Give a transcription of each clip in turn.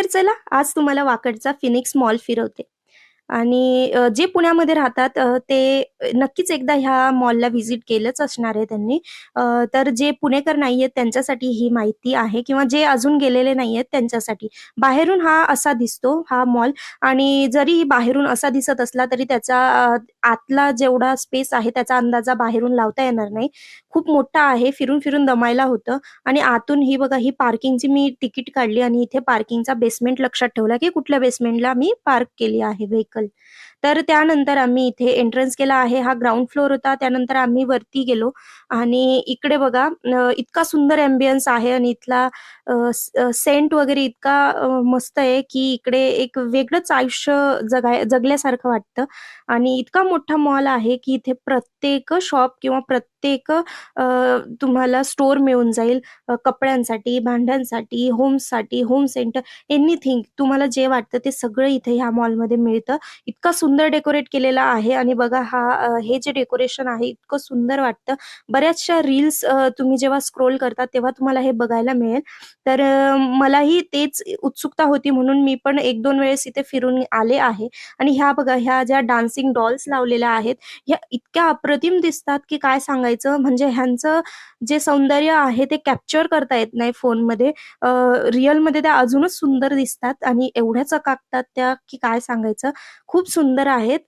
तर चला आज तुम्हाला वाकडचा फिनिक्स मॉल फिरवते. आणि जे पुण्यामध्ये राहतात ते नक्कीच एकदा ह्या मॉलला व्हिजिट केलंच असणार आहे त्यांनी. तर जे पुणेकर नाहीयेत त्यांच्यासाठी ही माहिती आहे किंवा जे अजून गेलेले नाहीयेत त्यांच्यासाठी. बाहेरून हा असा दिसतो हा मॉल आणि जरी बाहेरून असा दिसत असला तरी त्याचा आतला जेवढा स्पेस आहे त्याचा अंदाजा बाहेरून लावता येणार नाही. खूप मोठा आहे. फिरून-फिरून दमायला होतं आणि आतून ही बघा ही पार्किंगची मी तिकीट काढली आणि इथे पार्किंगचा बेसमेंट लक्षात ठेवला, की कुठल्या बेसमेंटला मी पार्क केली आहे व्हेकल people तर त्यानंतर आम्ही इथे एंट्रन्स केला आहे. हा ग्राउंड फ्लोअर होता. त्यानंतर आम्ही वरती गेलो आणि इकडे बघा इतका सुंदर अँबियन्स आहे आणि इथला सेंट वगैरे इतका मस्त आहे, की इकडे एक वेगळंच आयुष्य जगाय जगल्यासारखं वाटतं आणि इतका मोठा मॉल आहे, की इथे प्रत्येक शॉप किंवा प्रत्येक तुम्हाला स्टोर मिळून जाईल. कपड्यांसाठी, भांड्यांसाठी, होमसाठी होम सेंटर एनिथिंग तुम्हाला जे वाटतं ते सगळं इथे ह्या मॉलमध्ये मिळतं. इतका सुंदर सुंदर डेकोरेट केलेला आहे आणि बघा हा हे जे डेकोरेशन आहे इतकं सुंदर वाटतं. बऱ्याचशा रील्स तुम्ही जेव्हा स्क्रोल करता तेव्हा तुम्हाला हे बघायला मिळेल. तर मलाही तेच उत्सुकता होती म्हणून मी पण 1-2 वेळेस इथे फिरून आले आहे आणि ह्या बघा ह्या ज्या डान्सिंग डॉल्स लावलेल्या आहेत, ह्या इतक्या अप्रतिम दिसतात, की काय सांगायचं. म्हणजे ह्यांचं जे सौंदर्य आहे ते कॅप्चर करता येत नाही फोनमध्ये. रिअलमध्ये त्या अजूनच सुंदर दिसतात आणि एवढ्या चकाकतात त्या, की काय सांगायचं. खूप सुंदर आहेत.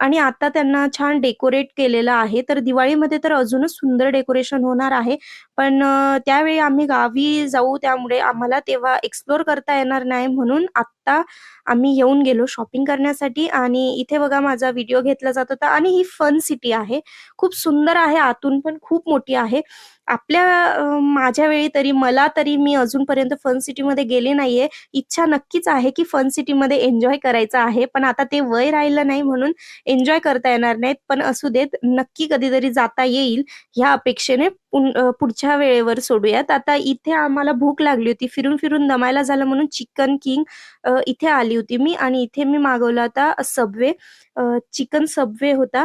आणि आता त्यांना छान डेकोरेट केलेलं आहे. तर दिवाळीमध्ये तर अजूनच सुंदर डेकोरेशन होणार आहे. पण त्यावेळी आम्ही गावी जाऊ त्यामुळे आम्हाला तेव्हा एक्सप्लोर करता येणार नाही म्हणून आत्ता आम्ही येऊन गेलो शॉपिंग करण्यासाठी आणि इथे बघा माझा व्हिडिओ घेतला जात होता आणि ही फन सिटी आहे. खूप सुंदर आहे आतून पण खूप मोठी आहे. आपल्या माझ्या वेळी तरी मला तरी मी अजूनपर्यंत फन सिटीमध्ये गेले नाहीये. इच्छा नक्कीच आहे, की फन सिटीमध्ये एन्जॉय करायचं आहे. पण आता ते वय राहिलं नाही म्हणून एन्जॉय करता येणार नाहीत. पण असू देत, नक्की कधीतरी जाता येईल ह्या अपेक्षेने पुढच्या वेळेवर सोडूयात. आता इथे आम्हाला भूक लागली होती. फिरून-फिरून दमायला झालं म्हणून चिकन किंग इथे आली होती मी आणि इथे मी मागवला होता सबवे. चिकन सबवे होता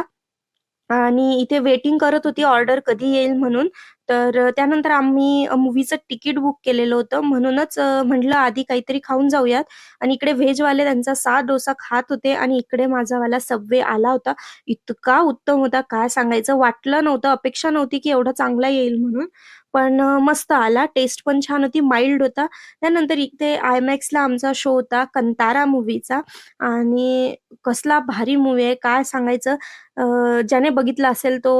आणि इथे वेटिंग करत होती ऑर्डर कधी येईल म्हणून. तर त्यानंतर आम्ही अ, मूव्हीचं तिकीट बुक केलेलं होतं. म्हणूनच अ, म्हटलं आधी काहीतरी खाऊन जाऊयात आणि इकडे व्हेजवाले त्यांचा सात डोसा खात होते आणि इकडे माझावाला सबवे आला होता. इतका उत्तम होता काय सांगायचं. वाटलं नव्हतं, अपेक्षा नव्हती, की एवढा चांगला येईल म्हणून. पण मस्त आला. टेस्ट पण छान होती, माइल्ड होता. त्यानंतर इथे आयमॅक्सला आमचा शो होता कंतारा मूव्हीचा आणि कसला भारी मूव्ही आहे काय सांगायचं. ज्याने बघितला असेल तो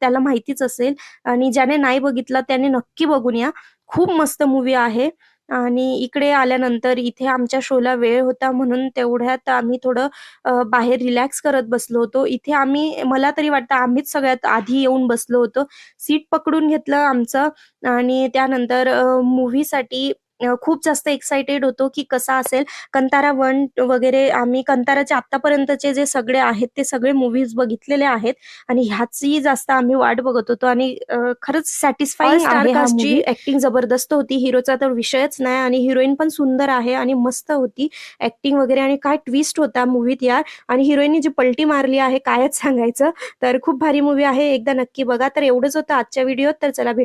त्याला माहितीच असेल आणि ज्याने नाही बघितला त्याने नक्की बघून या. खूप मस्त मूव्ही आहे आणि इकडे आल्यानंतर इथे आमच्या शोला वेळ होता म्हणून तेवढ्यात आम्ही थोडं बाहेर रिलॅक्स करत बसलो होतो. इथे आम्ही मला तरी वाटतं आम्हीच सगळ्यात आधी येऊन बसलो होतो. सीट पकडून घेतलं आमचं आणि त्यानंतर अ, मूव्हीसाठी खूप जास्त एक्साइटेड होतो, की कसा असेल. कंतारा 1 वगैरे आम्ही कंताराचे आत्तापर्यंतचे जे सगळे आहेत ते सगळे मूव्हीज बघितलेले आहेत आणि ह्याची जास्त आम्ही वाट बघत होतो आणि खरंच सॅटिस्फाईंग. ॲक्टिंग जबरदस्त होती. हिरोचा तर विषयच नाही आणि हिरोईन पण सुंदर आहे आणि मस्त होती ॲक्टिंग वगैरे आणि काय ट्विस्ट होता मूव्हीत यार आणि हिरोईननी जी पलटी मारली आहे कायच सांगायचं. तर खूप भारी मूव्ही आहे. एकदा नक्की बघा. तर एवढंच होतं आजच्या व्हिडिओत. तर चला भेट